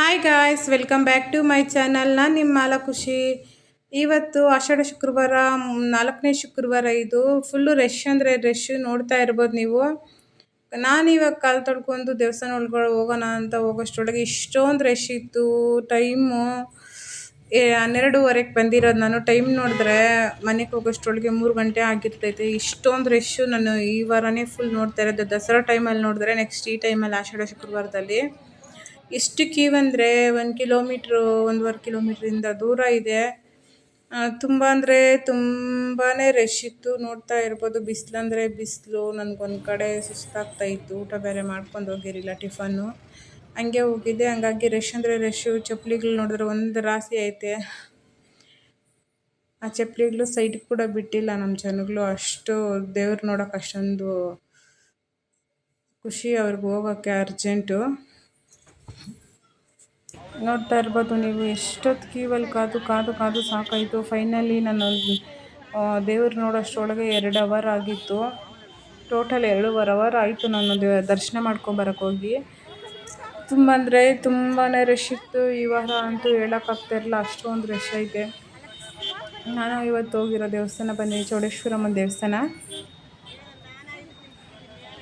Hi guys welcome back to my channel ನಾನು ನಿಮ್ಮ ಮಾಲ ಖುಷಿ ಇವತ್ತು ಆಷಾಢ ಶುಕ್ರವಾರ, ನಾಲ್ಕನೇ ಶುಕ್ರವಾರ ಇದು ಫುಲ್ಲು ರಶ್ ಅಂದರೆ ರಶ್ ನೋಡ್ತಾ ಇರ್ಬೋದು ನೀವು. ನಾನು ಇವಾಗ ಕಾಲು ತೊಳ್ಕೊಂಡು ದೇವಸ್ಥಾನ ಒಳಗಡೆ ಹೋಗೋಣ ಅಂತ ಹೋಗೋಷ್ಟರೊಳಗೆ ಇಷ್ಟೊಂದು ರಶ್ ಇತ್ತು. ಟೈಮು ಹನ್ನೆರಡೂವರೆಗೆ ಬಂದಿರೋದು ನಾನು. ಟೈಮ್ ನೋಡಿದ್ರೆ ಮನೆಗೆ ಹೋಗೋಷ್ಟರೊಳಗೆ ಮೂರು ಗಂಟೆ ಆಗಿರ್ತೈತೆ. ಇಷ್ಟೊಂದು ರಶ್ಶು ನಾನು ಈ ವಾರನೇ ಫುಲ್ ನೋಡ್ತಾ ಇರೋದು. ದಸರಾ ಟೈಮಲ್ಲಿ ನೋಡಿದ್ರೆ ನೆಕ್ಸ್ಟ್ ಈ ಟೈಮಲ್ಲಿ ಆಷಾಢ ಶುಕ್ರವಾರದಲ್ಲಿ. ಎಷ್ಟು ಕ್ಯೂ ಅಂದರೆ ಒಂದು ಕಿಲೋಮೀಟ್ರು, ಒಂದುವರೆ ಕಿಲೋಮೀಟ್ರಿಂದ ದೂರ ಇದೆ. ತುಂಬ ಅಂದರೆ ತುಂಬಾ ರಶ್ ಇತ್ತು. ನೋಡ್ತಾ ಇರ್ಬೋದು ಬಿಸಿಲಂದರೆ ಬಿಸಿಲು. ನನಗೊಂದು ಕಡೆ ಸುಸ್ತಾಗ್ತಾ ಇತ್ತು. ಊಟ ಬೇರೆ ಮಾಡ್ಕೊಂಡು ಹೋಗಿರಲಿಲ್ಲ ಟಿಫನ್ನು. ಹಂಗೆ ಹೋಗಿದ್ದೆ ಹಂಗಾಗಿ ರಶ್ ಅಂದರೆ ರಶ್ಶು ಚಪ್ಪಲಿಗಳು ನೋಡಿದ್ರೆ ಒಂದು ರಾಶಿ ಐತೆ. ಆ ಚಪ್ಪಲಿಗಳು ಸೈಡ್ ಕೂಡ ಬಿಟ್ಟಿಲ್ಲ ನಮ್ಮ ಜನಗಳು. ಅಷ್ಟು ದೇವ್ರು ನೋಡೋಕೆ ಅಷ್ಟೊಂದು ಖುಷಿ ಅವ್ರಿಗೆ ಹೋಗೋಕ್ಕೆ ಅರ್ಜೆಂಟು ನೋಡ್ತಾ ಇರ್ಬೋದು ನೀವು ಎಷ್ಟೊತ್ತು ಕ್ಯೂವಲ್ಲಿ ಕಾದು ಕಾದು ಕಾದು ಸಾಕಾಯಿತು. ಫೈನಲಿ ನಾನು ದೇವ್ರು ನೋಡೋಷ್ಟರೊಳಗೆ ಎರಡು ಅವರ್ ಆಗಿತ್ತು. ಟೋಟಲ್ ಎರಡೂವರೆ ಅವರ್ ಆಯಿತು ನಾನು ದೇ ದರ್ಶನ ಹೋಗಿ. ತುಂಬ ಅಂದರೆ ತುಂಬಾ ರಶ್ ಇತ್ತು. ಈ ವಾರ ಅಂತೂ ಹೇಳೋಕ್ಕಾಗ್ತಾಯಿರಲಿಲ್ಲ ಅಷ್ಟೊಂದು ರಶ್ ಐತೆ. ನಾನು ಇವತ್ತು ಹೋಗಿರೋ ದೇವಸ್ಥಾನ ಬಂದು ಚೌಡೇಶ್ವರಮ್ಮನ ದೇವಸ್ಥಾನ.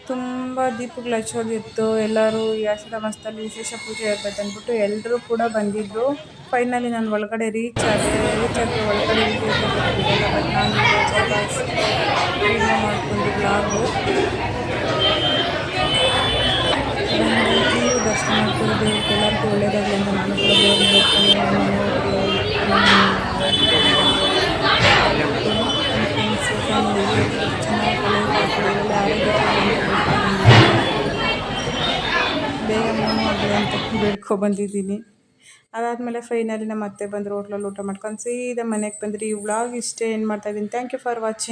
ತುಂಬ ದೀಪಗಳು ಹಚ್ಚೋದಿತ್ತು ಎಲ್ಲರೂ ಈ ಆಷಾಢ ವಿಶೇಷ ಪೂಜೆ ಇರ್ತೈತೆ ಅಂದ್ಬಿಟ್ಟು ಎಲ್ಲರೂ ಕೂಡ ಬಂದಿದ್ದರು ಫೈನಲಿ ನಾನು ಒಳಗಡೆ ರೀಚ್ ಆದೆ. ರೀಚ್ ಆಗಿ ಒಳಗಡೆ ಬಟ್ ನಾನು ಮಾಡ್ಕೊಂಡು ನೀವು ದರ್ಶನ ಮಾಡ್ಕೊಂಡು ಎಲ್ಲರಿಗೂ ಒಳ್ಳೆಯದಾಗಲಿ ಅಂತ ನಾನು ಕೂಡ ದೇವ್ರಿಗೆ ಚೆನ್ನಾಗಿ ಆಗಲಿ ಅಂತ ಬೇಡ್ಕೊ ಬಂದಿದ್ದೀನಿ. ಅದಾದಮೇಲೆ ಫೈನಲಿ ನಮ್ಮ ಅತ್ತೆ ಬಂದರು, ಹೋಟ್ಲಲ್ಲಿ ಊಟ ಮಾಡ್ಕೊಂಡು ಸೀದಾ ಮನೆಗೆ ಬಂದ್ರಿ, ಈ ಇಷ್ಟೇ, ಏನು ಮಾಡ್ತಾಯಿದ್ದೀನಿ ಥ್ಯಾಂಕ್ ಯು ಫಾರ್ ವಾಚಿಂಗ್